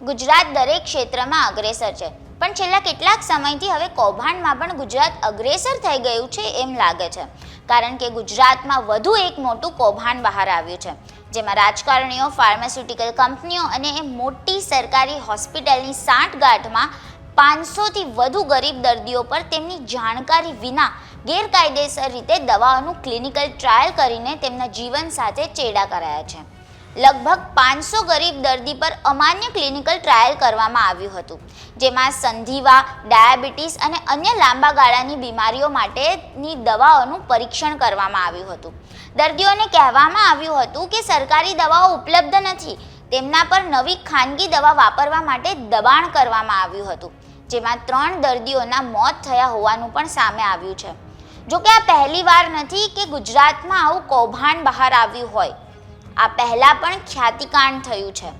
ગુજરાત દરેક ક્ષેત્રમાં અગ્રેસર છે. પણ છેલ્લા કેટલાક સમયથી હવે કૌભાંડમાં પણ ગુજરાત અગ્રેસર થઈ ગયું છે એમ લાગે છે. કારણ કે ગુજરાતમાં વધુ એક મોટું કૌભાંડ બહાર આવ્યું છે. જેમાં રાજકારણીઓ ફાર્માસ્યુટિકલ કંપનીઓ અને એ મોટી સરકારી હોસ્પિટલની સાંઠગાંઠમાં પાંચસોથી વધુ ગરીબ દર્દીઓ પર તેમની જાણકારી વિના ગેરકાયદેસર રીતે દવાઓનું ક્લિનિકલ ટ્રાયલ કરીને તેમના જીવન સાથે ચેડા કરાયા છે. લગભગ પાંચસો ગરીબ દર્દી પર અમાન્ય ક્લિનિકલ ટ્રાયલ કરવામાં આવ્યું હતું, જેમાં સંધિવા, ડાયાબિટીસ અને અન્ય લાંબા ગાળાની બીમારીઓ માટેની દવાઓનું પરીક્ષણ કરવામાં આવ્યું હતું. દર્દીઓને કહેવામાં આવ્યું હતું કે સરકારી દવાઓ ઉપલબ્ધ નથી, તેમના પર નવી ખાનગી દવા વાપરવા માટે દબાણ કરવામાં આવ્યું હતું, જેમાં ત્રણ દર્દીઓના મોત થયા હોવાનું પણ સામે આવ્યું છે. જોકે આ પહેલી વાર નથી કે ગુજરાતમાં આવું કૌભાંડ બહાર આવ્યું હોય. આ પહેલાં પણ ખ્યાતિકાંડ થયું છે,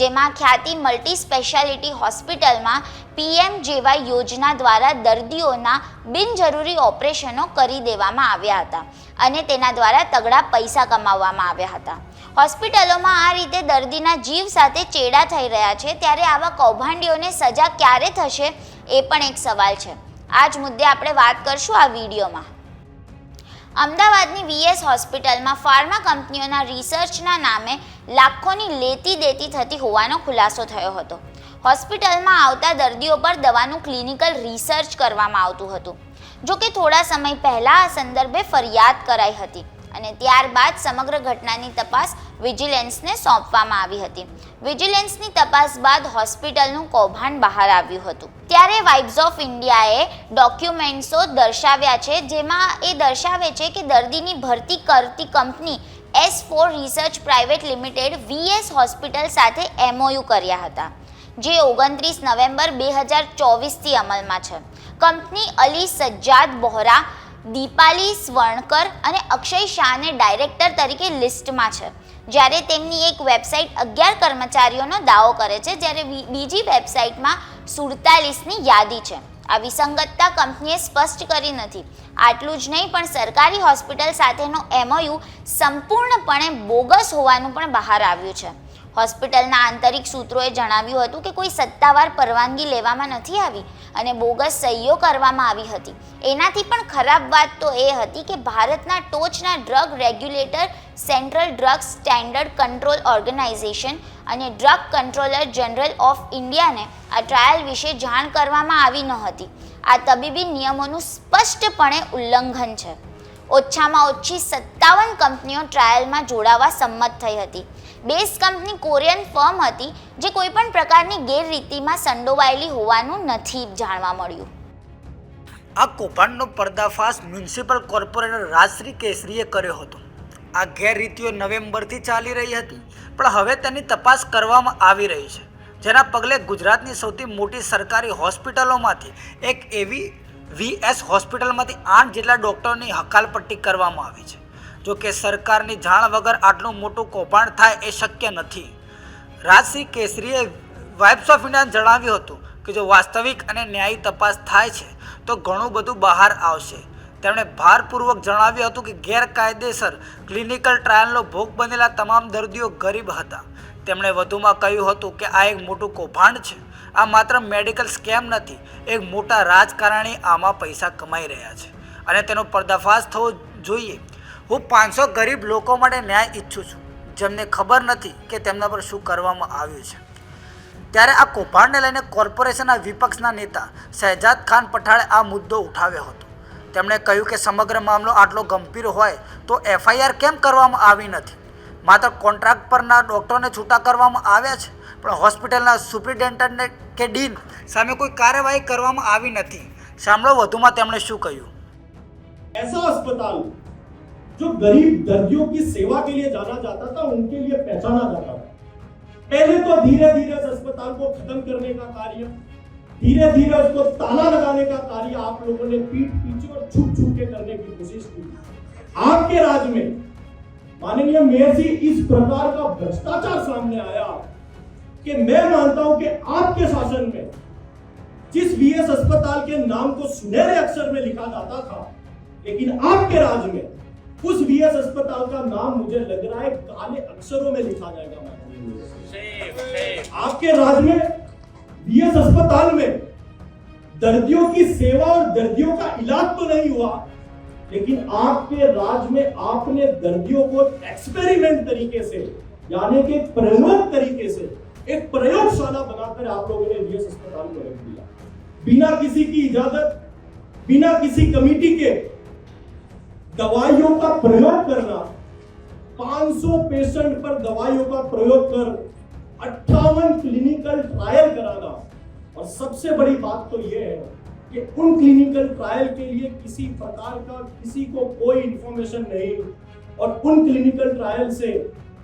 જેમાં ખ્યાતિ મલ્ટી સ્પેશિયાલિટી હોસ્પિટલમાં પીએમ જેવાય યોજના દ્વારા દર્દીઓના બિનજરૂરી ઓપરેશનો કરી દેવામાં આવ્યા હતા અને તેના દ્વારા તગડા પૈસા કમાવવામાં આવ્યા હતા. હોસ્પિટલોમાં આ રીતે દર્દીના જીવ સાથે ચેડા થઈ રહ્યા છે, ત્યારે આવા કૌભાંડીઓને સજા ક્યારે થશે એ પણ એક સવાલ છે. આ જ મુદ્દે આપણે વાત કરશું આ વિડીયોમાં. અમદાવાદની વીએસ હોસ્પિટલમાં ફાર્મા કંપનીઓના રિસર્ચના નામે લાખોની લેતી દેતી થતી હોવાનો ખુલાસો થયો હતો. હોસ્પિટલમાં આવતા દર્દીઓ પર દવાનું ક્લિનિકલ રિસર્ચ કરવામાં આવતું હતું. જો કે થોડા સમય પહેલાં આ સંદર્ભે ફરિયાદ કરાઈ હતી. અને ત્યારબાદ સમગ્ર ઘટનાની તપાસ વિજિલન્સને સોંપવામાં આવી હતી. વિજિલન્સની તપાસ બાદ હોસ્પિટલનું કૌભાંડ બહાર આવ્યું હતું. ત્યારે વાઇબ્સ ઓફ ઇન્ડિયાએ ડોક્યુમેન્ટ્સો દર્શાવ્યા છે, જેમાં એ દર્શાવે છે કે દર્દીની ભરતી કરતી company S four research private limited VS hospital સાથે એમઓયુ કર્યા હતા, જે ઓગણત્રીસ નવેમ્બર બે હજાર ચોવીસથી અમલમાં છે. કંપની અલી સજ્જાદ બોહરા દીપાલી સ્વર્ણકર અને અક્ષય શાહને ડાયરેક્ટર તરીકે લિસ્ટમાં છે. જ્યારે તેમની એક વેબસાઇટ અગિયાર કર્મચારીઓનો દાવો કરે છે, જ્યારે બીજી વેબસાઇટમાં સુડતાલીસની યાદી છે. આ વિસંગતતા કંપનીએ સ્પષ્ટ કરી નથી. આટલું જ નહીં, પણ સરકારી હોસ્પિટલ સાથેનો એમઓયુ સંપૂર્ણપણે બોગસ હોવાનું પણ બહાર આવ્યું છે. હોસ્પિટલના આંતરિક સૂત્રોએ જણાવ્યું હતું કે કોઈ સત્તાવાર પરવાનગી લેવામાં નથી આવી અને બોગસ સહીઓ કરવામાં આવી હતી. એનાથી પણ ખરાબ વાત તો એ હતી કે ભારતના ટોચના drug regulator, central drug standard control organization અને ડ્રગ કંટ્રોલર જનરલ ઓફ ઇન્ડિયાને આ ટ્રાયલ વિશે જાણ કરવામાં આવી ન હતી. આ તબીબી નિયમોનું સ્પષ્ટપણે ઉલ્લંઘન છે. ઓછામાં ઓછી સત્તાવન કંપનીઓ ટ્રાયલમાં જોડાવા સંમત થઈ હતી. બેઝ કંપની કોરિયન ફર્મ હતી, જે કોઈપણ પ્રકારની ગેરરીતિમાં સંડોવાયેલી હોવાનું નથી જાણવા મળ્યું. આ કૌભાંડનો પર્દાફાશ મ્યુનિસિપલ કોર્પોરેટર રાજશ્રી કેસરીએ કર્યો હતો. આ ગેરરીતિઓ નવેમ્બરથી ચાલી રહી હતી, પણ હવે તેની તપાસ કરવામાં આવી રહી છે, જેના પગલે ગુજરાતની સૌથી મોટી સરકારી હોસ્પિટલોમાંથી એક એવી વીએસ હોસ્પિટલમાંથી આઠ જેટલા ડૉક્ટરોની હકાલપટ્ટી કરવામાં આવી છે. જો કે સરકારની જાણ વગર આટલું મોટું કૌભાંડ થાય એ શક્ય નથી. રાજસિંહ કેસરીએ વાઇબ્સ ઓફ ઇન્ડિયાને જણાવ્યું હતું કે જો વાસ્તવિક અને ન્યાયી તપાસ થાય છે, તો ઘણું બધું બહાર આવશે. તેમણે ભારપૂર્વક જણાવ્યું હતું કે ગેરકાયદેસર ક્લિનિકલ ટ્રાયલનો ભોગ બનેલા તમામ દર્દીઓ ગરીબ હતા. તેમણે વધુમાં કહ્યું હતું કે આ એક મોટું કૌભાંડ છે. આ માત્ર મેડિકલ સ્કેમ નથી, એક મોટા રાજકારણી આમાં પૈસા કમાઈ રહ્યા છે. અને તેનો પર્દાફાશ થવો જોઈએ. હું પાંચસો ગરીબ લોકો માટે ન્યાય ઈચ્છું છું, જેમને ખબર નથી કે તેમના પર શું કરવામાં આવ્યું છે. ત્યારે આ કૌભાંડને લઈને કોર્પોરેશનના વિપક્ષના નેતા શહેજાદ ખાન પઠાણે આ મુદ્દો ઉઠાવ્યો હતો. તેમણે કહ્યું કે સમગ્ર મામલો આટલો ગંભીર હોય તો એફઆઈઆર કેમ કરવામાં આવી નથી? માત્ર કોન્ટ્રાક્ટ પરના ડૉક્ટરોને છૂટા કરવામાં આવ્યા છે? પણ હોસ્પિટલના સુપ્રિન્ટેન્ડન્ટને કે ડીન સામે કોઈ કાર્યવાહી કરવામાં આવી નથી સાંભળો વધુમાં તેમણે શું કહ્યું ऐसा अस्पताल जो गरीब दर्दियों की सेवा के लिए जाना जाता था उनके लिए पहचाना जाता था पहले तो धीरे धीरे इस अस्पताल को खत्म करने का कार्य धीरे धीरे उसको ताला लगाने का कार्य आप लोगों ने पीठ पीछे और छुप छुप के करने की कोशिश की आपके राज में माननीय मेयर जी इस प्रकार का भ्रष्टाचार सामने आया कि मैं मानता हूँ कि आपके शासन में जिस बीएस अस्पताल के नाम को सुनहरे अक्षर में लिखा जाता था, लेकिन आपके राज में उस बीएस अस्पताल का नाम मुझे लग रहा है काले अक्षरों में लिखा जाएगा मेयर। आपके राज्य में बीएस अस्पताल में दर्दियों की सेवा और दर्दियों का इलाज तो नहीं हुआ, लेकिन आपके राज्य में आपने दर्दियों को एक्सपेरिमेंट तरीके से, यानी कि प्रयोग तरीके से एक प्रयोगशाला बनाकर आप लोगों ने बीएस अस्पताल को रख दिया। बिना किसी की इजाज़त, बिना किसी कमेटी के दवाइयों का प्रयोग करना 500 पेशेंट पर दवाइयों का प्रयोग कर अट्ठावन क्लिनिकल ट्रायल कराना। और सबसे बड़ी बात तो यह है कि उन क्लिनिकल ट्रायल के लिए किसी प्रकार का, किसी को कोई इंफॉर्मेशन नहीं। और उन क्लिनिकल ट्रायल से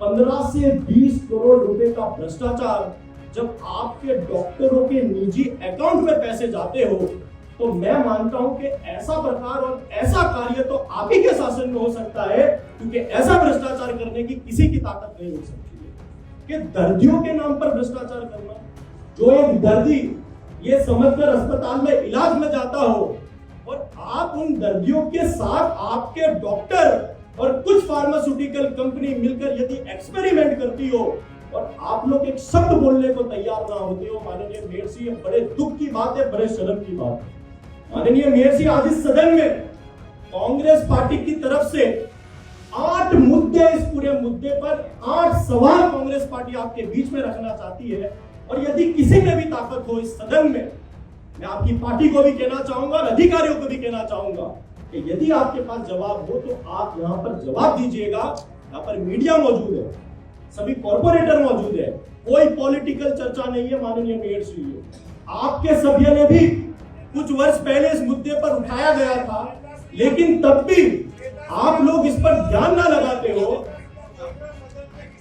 15 से 20 करोड़ रुपए का भ्रष्टाचार। जब आपके डॉक्टरों के निजी अकाउंट में पैसे जाते हो तो मैं मानता हूँ कि ऐसा प्रकार और ऐसा कार्य तो आप ही के शासन में हो सकता है, क्योंकि ऐसा भ्रष्टाचार करने की किसी की ताकत नहीं हो सकती है। कि दर्दियों के नाम पर भ्रष्टाचार करना, जो एक दर्दी ये समझकर अस्पताल में इलाज में जाता हो, और आप उन दर्दियों के साथ आपके डॉक्टर और कुछ फार्मास्यूटिकल कंपनी मिलकर यदि एक्सपेरिमेंट करती हो और आप लोग एक शब्द बोलने को तैयार ना होते हो, माननीय मेयर ये बड़े दुख की बात है, बड़े शर्म की बात है। माननीय मेयर सिंह आज इस सदन में कांग्रेस पार्टी की तरफ़ से आठ मुद्दे, इस पूरे मुद्दे पर आठ सवाल कांग्रेस पार्टी आपके बीच में रखना चाहती है। और यदि किसी में भी ताकत हो इस सदन में, मैं आपकी पार्टी को भी कहना चाहूँगा और अधिकारियों को भी कहना चाहूँगा। कि यदि आपके पास जवाब हो तो आप यहाँ पर जवाब दीजिएगा। यहाँ पर मीडिया मौजूद है, सभी कॉर्पोरेटर मौजूद है। कोई पॉलिटिकल चर्चा नहीं है, माननीय मेयर श्री आपके सभ्य ने भी कुछ वर्ष पहले इस मुद्दे पर उठाया गया था, लेकिन तब भी आप लोग इस पर ध्यान ना लगाते हो।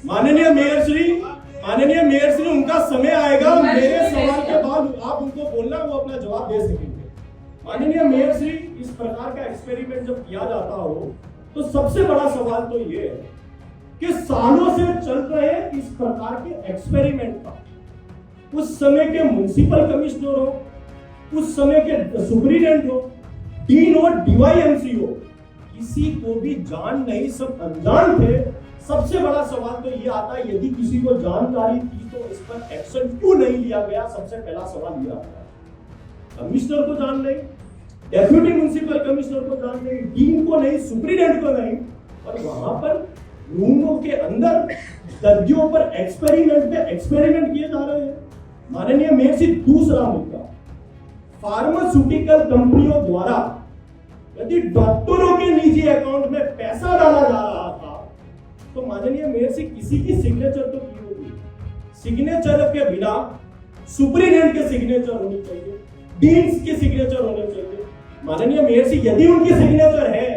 माननीय मेयर श्री, माननीय मेयर श्री, उनका समय आएगा। मेरे सवाल के बाद आप उनको बोलना, वो अपना जवाब दे सकेंगे। माननीय मेयर श्री इस प्रकार का एक्सपेरिमेंट जब किया जाता हो तो सबसे बड़ा सवाल तो ये है कि सालों से चल रहे इस प्रकार के एक्सपेरिमेंट का, उस समय के म्युनिसिपल कमिश्नर हो, उस समय के सुप्रीडेंट हो डीन हो डीवाईएमसी हो, किसी को भी जान नहीं, सब अनजान थे। सबसे बड़ा सवाल तो ये आता है, यदि किसी को जानकारी थी तो इस पर एक्शन क्यों नहीं लिया गया? सबसे पहला सवाल यह आता है। कमिश्नर को जान नहीं डेप्यूटी म्युनिसिपल कमिश्नर को जान नहीं डीन को नहीं सुप्रीडेंट को नहीं, और वहाँ पर रूमों के अंदर दर्दियों पर एक्सपेरिमेंट पे एक्सपेरिमेंट किए जा रहे हैं। माननीय मेयर से दूसरा मुद्दा, फार्मास्यूटिकल कंपनियों द्वारा यदि डॉक्टरों के निजी अकाउंट में पैसा डाला जा रहा था तो माननीय मेयर से किसी की सिग्नेचर तो की होगी। सिग्नेचर के बिना सुप्रीडेंट के सिग्नेचर होनी चाहिए। डीन्स के सिग्नेचर होने चाहिए। माननीय मेयर से यदि उनके सिग्नेचर है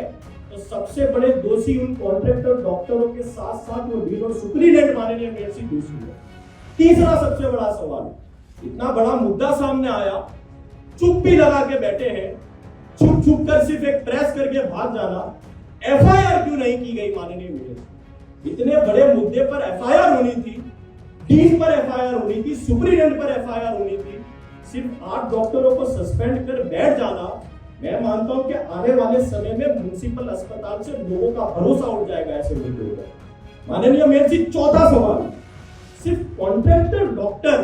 तो सबसे बड़े दोषी उन कॉन्ट्रैक्टर डॉक्टरों के साथ साथ वो डीन और सुप्रीडेंट माननीय मेयर से दोषी है। तीसरा सबसे बड़ा सवाल, इतना बड़ा मुद्दा सामने आया, चुप भी लगा के बैठे हैं छुप छुप कर सिर्फ़ एक प्रेस करके भाग जाना एफआईआर क्यों नहीं की गई माननीय मेयर इतने बड़े मुद्दे पर एफआईआर होनी थी डीन पर एफआईआर होनी थी सुप्रीडेंट पर एफआईआर होनी थी सिर्फ़ आठ डॉक्टरों को सस्पेंड कर बैठ जाना, मैं मानता हूँ कि आने वाले समय में म्युनिसिपल अस्पताल से लोगों का भरोसा उठ जाएगा ऐसे मुद्दों पर। माननीय मेयर जी, चौथा सवाल। सिर्फ़ कॉन्ट्रैक्टर डॉक्टर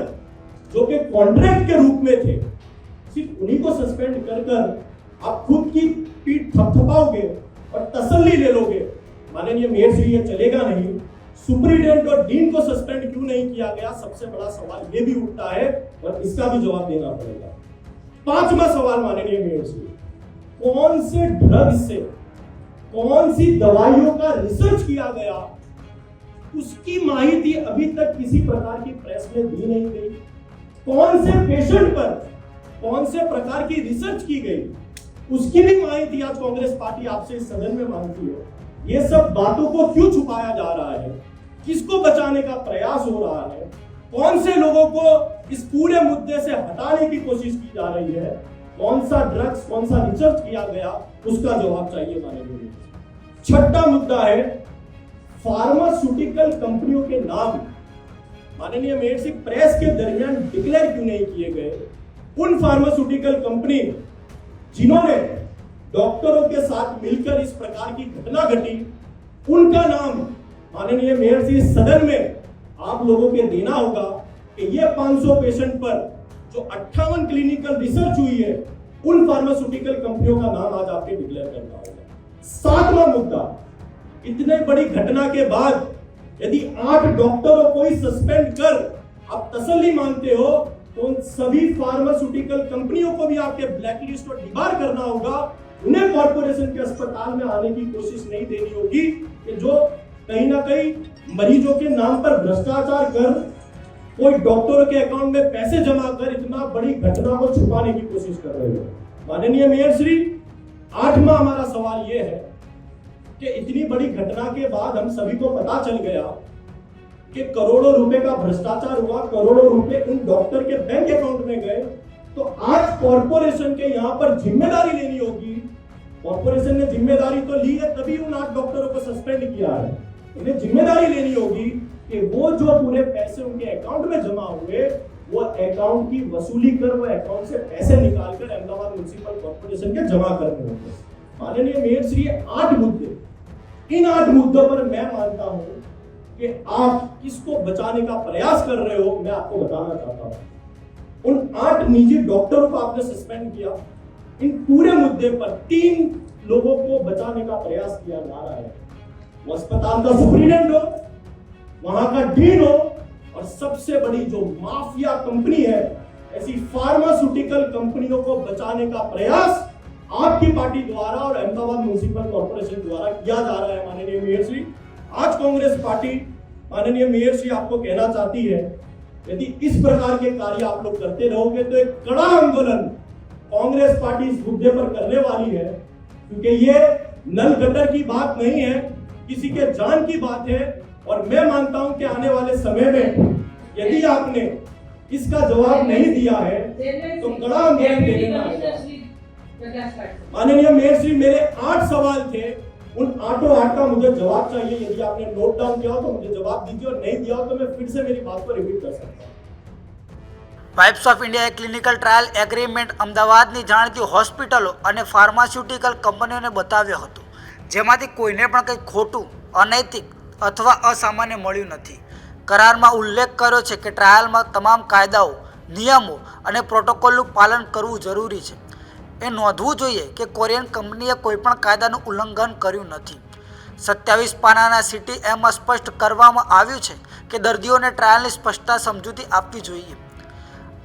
जो कि कॉन्ट्रैक्ट के रूप में थे, सिर्फ़ उन्हीं को सस्पेंड कर कर आप खुद की पीठ थपथपाओगे और तसल्ली ले लोगे। माननीय मेयर श्री ये चलेगा नहीं। सुप्रीडेंट और डीन को सस्पेंड क्यों नहीं किया गया? सबसे बड़ा सवाल ये भी उठता है और इसका भी जवाब देना पड़ेगा। पांचवा सवाल माननीय मेयर श्री कौन से ड्रग से, कौन सी दवाइयों का रिसर्च किया गया? उसकी माहिती अभी तक किसी प्रकार की प्रेस में दी नहीं गई। कौन से पेशेंट पर, कौन से प्रकार की रिसर्च की गई? उसकी भी माहिती आज कांग्रेस पार्टी आपसे इस सदन में मांगती है। ये सब बातों को क्यों छुपाया जा रहा है? किसको बचाने का प्रयास हो रहा है? कौन से लोगों को इस पूरे मुद्दे से हटाने की कोशिश की जा रही है? कौन सा ड्रग्स कौन सा रिसर्च किया गया? उसका जवाब चाहिए माननीय छठा मुद्दा है फार्मास्यूटिकल कंपनियों के नाम। माननीय मेयर सिंह प्रेस के दरमियान डिक्लेयर क्यों नहीं किए गए? उन फार्मास्यूटिकल कंपनी जिन्होंने डॉक्टरों के साथ मिलकर इस प्रकार की घटना घटी, उनका नाम माननीय मेयर सिंह सदन में आप लोगों के देना होगा कि ये 500 पेशेंट पर जो अट्ठावन क्लिनिकल रिसर्च हुई है, उन फार्मास्यूटिकल कंपनियों का नाम आज आपके डिक्लेयर करना होगा। सातवां मुद्दा, इतने बड़ी घटना के बाद यदि आठ डॉक्टरों को ही सस्पेंड कर आप तसल्ली मानते हो तो उन सभी फार्मास्यूटिकल कंपनियों को भी आपके ब्लैकलिस्ट और डिबार करना होगा। उन्हें कॉर्पोरेशन के अस्पताल में आने की कोशिश नहीं देनी होगी कि जो कहीं ना कहीं मरीजों के नाम पर भ्रष्टाचार कर कोई डॉक्टरों के अकाउंट में पैसे जमा कर इतना बड़ी घटना को छुपाने की कोशिश कर रहे हो। माननीय मेयर श्री आठवां हमारा सवाल यह है कि इतनी बड़ी घटना के बाद हम सभी को पता चल गया कि करोड़ों रुपए का भ्रष्टाचार हुआ, करोड़ों रुपए उन डॉक्टर के बैंक अकाउंट में गए तो आज कॉरपोरेशन के यहाँ पर ज़िम्मेदारी लेनी होगी। कॉरपोरेशन ने ज़िम्मेदारी तो ली है, तभी उन आठ डॉक्टरों को सस्पेंड किया है। उन्हें ज़िम्मेदारी लेनी होगी कि वो जो पूरे पैसे उनके अकाउंट में जमा हुए, वो अकाउंट की वसूली कर, वो अकाउंट से पैसे निकाल कर अहमदाबाद म्यूनिसिपल कॉर्पोरेशन के जमा करने होंगे। माननीय मेयर श्री आठ मुद्दे। इन आठ मुद्दों पर मैं मानता हूँ कि आप किसको बचाने का प्रयास कर रहे हो, मैं आपको बताना चाहता हूँ। उन आठ निजी डॉक्टरों को आपने सस्पेंड किया। इन पूरे मुद्दे पर तीन लोगों को बचाने का प्रयास किया जा रहा है। अस्पताल का सुप्रीडेंट हो, वहाँ का डीन हो, और सबसे बड़ी जो माफिया कंपनी है, ऐसी फार्मास्यूटिकल कंपनियों को बचाने का प्रयास आपकी पार्टी द्वारा और अहमदाबाद म्यूनिसिपल कॉर्पोरेशन द्वारा किया जा रहा है, माननीय मेयर श्री। आज कांग्रेस पार्टी, माननीय मेयर श्री आपको कहना चाहती है, यदि इस प्रकार के कार्य आप लोग करते रहोगे तो एक कड़ा आंदोलन कांग्रेस पार्टी इस मुद्दे पर करने वाली है, क्योंकि ये नल गटर की बात नहीं है किसी के जान की बात है और मैं मानता हूं कि आने वाले समय में यदि आपने इसका जवाब नहीं दिया है तो कड़ा आंदोलन देने में आएगा माननीय मेयर श्री मेरे आठ सवाल थे उन आठों आठ का मुझे जवाब चाहिए यदि आपने नोट डाउन किया हो तो मुझे जवाब दीजिए और नहीं दिया हो तो मैं फिर से मेरी बात को रिपीट कर सकता हूँ પાઇપ્સ ઓફ ઇન્ડિયાએ ક્લિનિકલ ટ્રાયલ એગ્રીમેન્ટ અમદાવાદની જાણીતી હોસ્પિટલો અને ફાર્માસ્યુટિકલ કંપનીઓને બતાવ્યો હતો જેમાંથી કોઈને પણ કંઈ ખોટું, અનૈતિક અથવા અસામાન્ય મળ્યું નથી. કરારમાં ઉલ્લેખ કર્યો છે કે ટ્રાયલમાં તમામ કાયદાઓ, નિયમો અને પ્રોટોકોલનું પાલન કરવું જરૂરી છે. એ નોંધવું જોઈએ કે કોરિયન કંપનીએ કોઈપણ કાયદાનું ઉલ્લંઘન કર્યું નથી. સત્યાવીસ પાનાના સિટી એમાં સ્પષ્ટ કરવામાં આવ્યું છે કે દર્દીઓને ટ્રાયલની સ્પષ્ટતા સમજૂતી આપવી જોઈએ.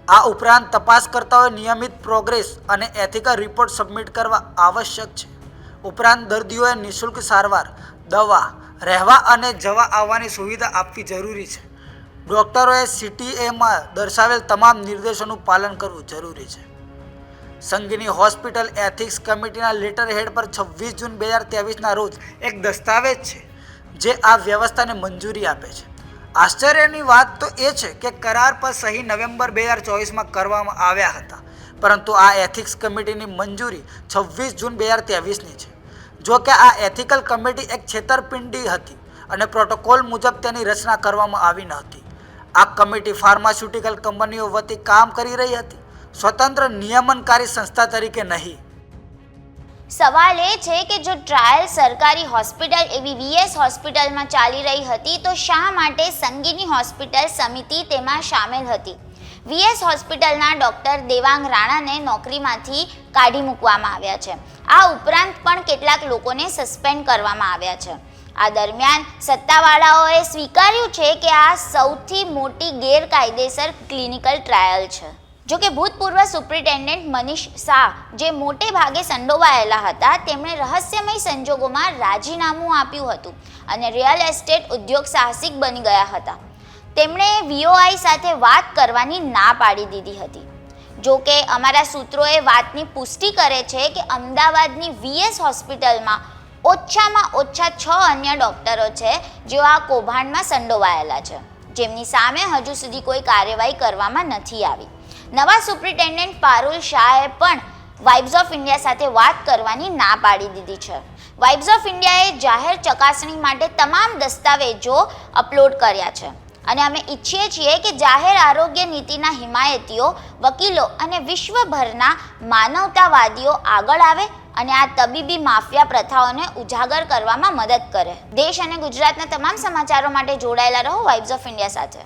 આ ઉપરાંત તપાસકર્તાઓએ નિયમિત પ્રોગ્રેસ અને એથિકલ રિપોર્ટ સબમિટ કરવા આવશ્યક છે. ઉપરાંત દર્દીઓએ નિઃશુલ્ક સારવાર, દવા, રહેવા અને જવા આવવાની સુવિધા આપવી જરૂરી છે. ડૉક્ટરોએ સીટીએમાં દર્શાવેલ તમામ નિર્દેશોનું પાલન કરવું જરૂરી છે. સંઘની હોસ્પિટલ એથિક્સ કમિટીના લેટર હેડ પર છવ્વીસ જૂન બે હજાર ત્રેવીસના રોજ એક દસ્તાવેજ છે, જે આ વ્યવસ્થાને મંજૂરી આપે છે. આશ્ચર્યની વાત તો એ છે કે કરાર પર સહી નવેમ્બર બે હજાર ચોવીસમાં કરવામાં આવ્યા હતા. પરંતુ આ એથિક્સ કમિટીની મંજૂરી છવ્વીસ જૂન બે હજાર ત્રેવીસની છે. જો કે આ એથિકલ કમિટી એક છેતરપિંડી હતી અને પ્રોટોકોલ મુજબ તેની રચના કરવામાં આવી ન હતી. આ કમિટી ફાર્માસ્યુટિકલ કંપનીઓ વતી કામ કરી રહી હતી. સ્વતંત્ર નિયમનકારી સંસ્થા તરીકે નહીં. સવાલ એ છે કે જો ટ્રાયલ સરકારી હોસ્પિટલ એવી વીએસ હોસ્પિટલમાં ચાલી રહી હતી તો શા માટે સંગીની હોસ્પિટલ સમિતિ તેમાં સામેલ હતી? વીએસ હોસ્પિટલના ડોક્ટર દેવાંગ રાણાને નોકરીમાંથી કાઢી મૂકવામાં આવ્યા છે. આ ઉપરાંત પણ કેટલાક લોકોને સસ્પેન્ડ કરવામાં આવ્યા છે. આ દરમિયાન સત્તાવાળાઓએ સ્વીકાર્યું છે કે આ સૌથી મોટી ગેરકાયદેસર ક્લિનિકલ ટ્રાયલ છે. જો કે ભૂતપૂર્વ સુપ્રિન્ટેન્ડન્ટ મનીષ શાહ જે મોટે ભાગે સંડોવાયેલા હતા, તેમણે રહસ્યમય સંજોગોમાં રાજીનામું આપ્યું હતું અને રિયલ એસ્ટેટ ઉદ્યોગ સાહસિક બની ગયા હતા. તેમણે વીઓઆઈ સાથે વાત કરવાની ના પાડી દીધી હતી. જો કે અમારા સૂત્રોએ વાતની પુષ્ટિ કરે છે કે અમદાવાદની વીએસ હોસ્પિટલમાં ઓછામાં ઓછા છ અન્ય ડોક્ટરો છે જેઓ આ કૌભાંડમાં સંડોવાયેલા છે. જેમની સામે હજુ સુધી કોઈ કાર્યવાહી કરવામાં નથી આવી. નવા સુપ્રિન્ટેન્ડન્ટ પારુલ શાહે પણ વાઇબ્સ ઓફ ઇન્ડિયા સાથે વાત કરવાની ના પાડી દીધી છે. વાઇબ્સ ઓફ ઇન્ડિયાએ જાહેર ચકાસણી માટે તમામ દસ્તાવેજો અપલોડ કર્યા છે. અને અમે ઈચ્છીએ છીએ કે જાહેર આરોગ્ય નીતિના હિમાયતીઓ, વકીલો અને વિશ્વભરના માનવતાવાદીઓ આગળ આવે અને આ તબીબી માફિયા પ્રથાઓને ઉજાગર કરવામાં મદદ કરે. દેશ અને ગુજરાતના તમામ સમાચારો માટે જોડાયેલા રહો વાઇબ્સ ઓફ ઇન્ડિયા સાથે.